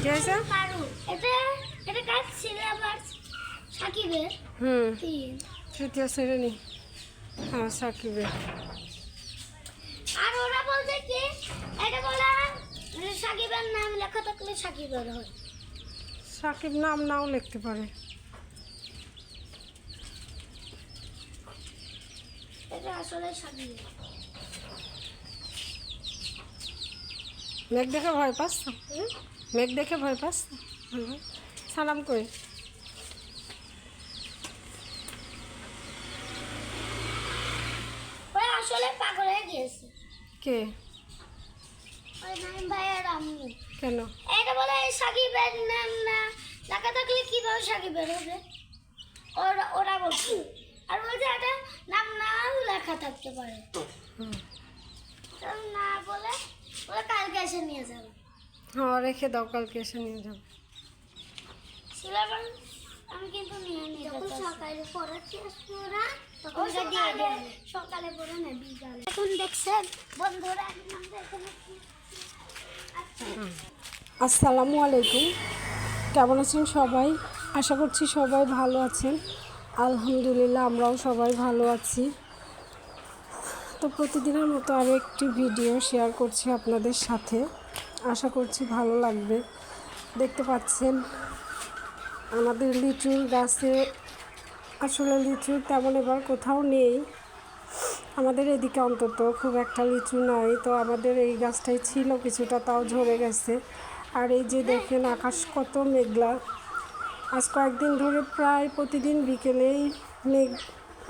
কি হয়েছে এটা এটা কাজ সিলেবাস সাকিবের? হুম। তৃতীয় শ্রেণি সাকিবের। আর ওরা বলছে কি এটা বলা সাকিবের নাম লেখা থাকলে সাকিবের হয়। সাকিব নাম নাও লিখতে পারে। এটা আসলে সাকিব। মেঘ দেখে ভয় পাস না? মেঘ দেখে ভয় পাস? সালাম করে। আসলে পাগল হয়ে গিয়েছে। কে? কেন? এটা বলে সাকিবের নাম না। লেখা থাকলে কীভাবে সাকিবের হবে ওরা ওরা বলছে। আর বলছে এটা নাম নাও লেখা থাকতে পারে। না বলে ওরা কালকে এসে নিয়ে যাবে। হ্যাঁ রেখে দাও কালকে এসে নিয়ে যাব আমি কিন্তু নিয়ে নিই যখন সকালে পড়াচ্ছি ওরা তখন দিয়ে সকালে পড়ে না বিকালে এখন দেখছেন বন্ধুরা আসসালামু আলাইকুম। কেমন আছেন সবাই? আশা করছি সবাই ভালো আছেন। আলহামদুলিল্লাহ আমরাও সবাই ভালো আছি। তো প্রতিদিনের মতো আরও একটি ভিডিও শেয়ার করছি আপনাদের সাথে। আশা করছি ভালো লাগবে। দেখতে পাচ্ছেন, আমাদের লিচুর গাছে, আসলে লিচু তেমন এবার কোথাও নেই। আমাদের এদিকে অন্তত খুব একটা লিচু নাই, তো আমাদের এই গাছটাই ছিল কিছুটা, তাও ঝরে গেছে। আর এই যে দেখেন, আকাশ কত মেঘলা। আজ কয়েকদিন ধরে প্রায় প্রতিদিন বিকেলেই মেঘ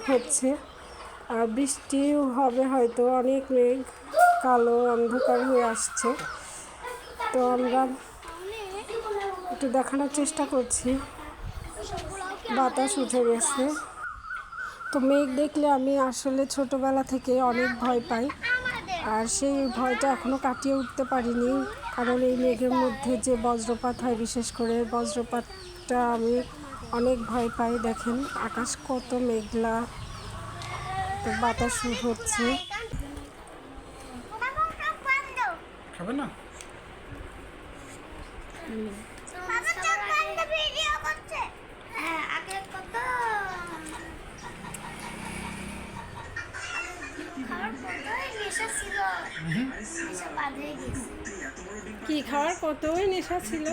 হচ্ছে। আর বৃষ্টিও হবে হয়তো, অনেক মেঘ, কালো অন্ধকার হয়ে আসছে। তো আমরা একটু দেখানোর চেষ্টা করছি। বাতাস উঠে গেছে। তো মেঘ দেখলে আমি আসলে ছোটবেলা থেকে অনেক ভয় পাই। আর সেই ভয়টা এখনও কাটিয়ে উঠতে পারিনি। কারণ এই মেঘের মধ্যে যে বজ্রপাত হয়, বিশেষ করে বজ্রপাতটা আমি অনেক ভয় পাই। দেখেন, আকাশ কত মেঘলা। বাতাস হচ্ছে। খাবে না হ্যাঁ আগে কত খাওয়ার কতই নেশা ছিল নেশা বাদ হয়ে গেছে কি খাওয়ার কতই নেশা ছিল?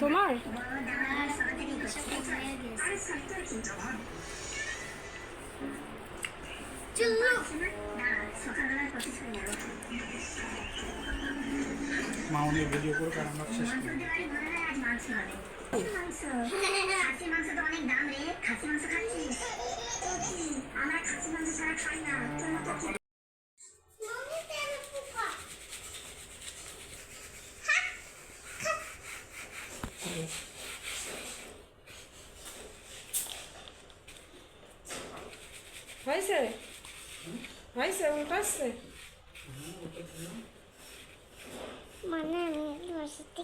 তোমার? মা অনেক ভিডিও করে কারণ আমরা শেষ করি। খাসি মাংস তো অনেক দাম রে। খাসি মাংস খাচ্ছিস? আমরা খাসি মাংস ছাড়া খাই না। তোর মতো হয়েছে? হয়েছে উল্টাচ্ছে মানে আমি ইউনিভার্সিটি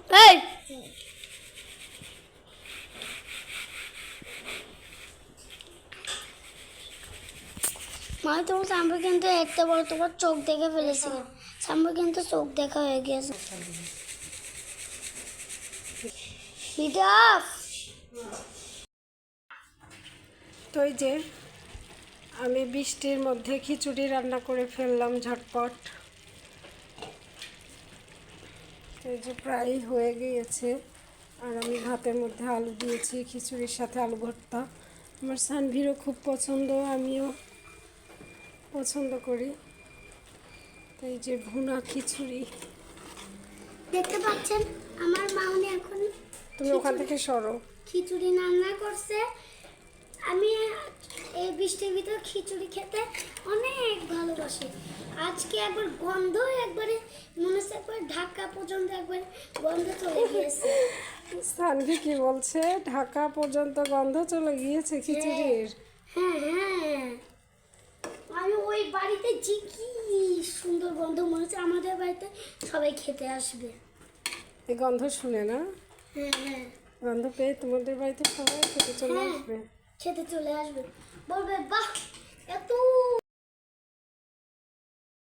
মানে তোমার সাম্বু কিন্তু একটা বড় তোমার চোখ দেখে ফেলেছি সাম্বু কিন্তু চোখ দেখা হয়ে অফ তো এই যে আমি বৃষ্টির মধ্যে খিচুড়ি রান্না করে ফেললাম ঝটপট। এই যে প্রায় হয়ে গিয়েছে। আর আমি ভাতের মধ্যে আলু দিয়েছি খিচুড়ির সাথে আলু ভর্তা। আমার সানভিরও খুব পছন্দ আমিও পছন্দ করি। এই যে ভুনা খিচুড়ি। দেখতে পাচ্ছেন আমার মাউনি এখন তুমি ওখান থেকে সরো। খিচুড়ি রান্না করছে। আমি এই বৃষ্টির ভিতরে খিচুড়ি খেতে অনেক ভালোবাসি। আজকে একবার গন্ধ একবারে মনে হচ্ছে একবার ঢাকা পর্যন্ত একবার গন্ধ চলে গিয়েছে। সানভি কি বলছে? ঢাকা পর্যন্ত গন্ধ চলে গিয়েছে খিচুড়ির? হ্যাঁ হ্যাঁ আমি ওই বাড়িতে যে কি সুন্দর গন্ধ মনে হচ্ছে আমাদের বাড়িতে সবাই খেতে আসবে। এই গন্ধ শুনে না? হ্যাঁ হ্যাঁ। গন্ধ পেয়ে তোমাদের বাড়িতে সবাই খেতে চলে হ্যাঁ। আসবে? খেতে চলে আসবে। বলবে বাহ এত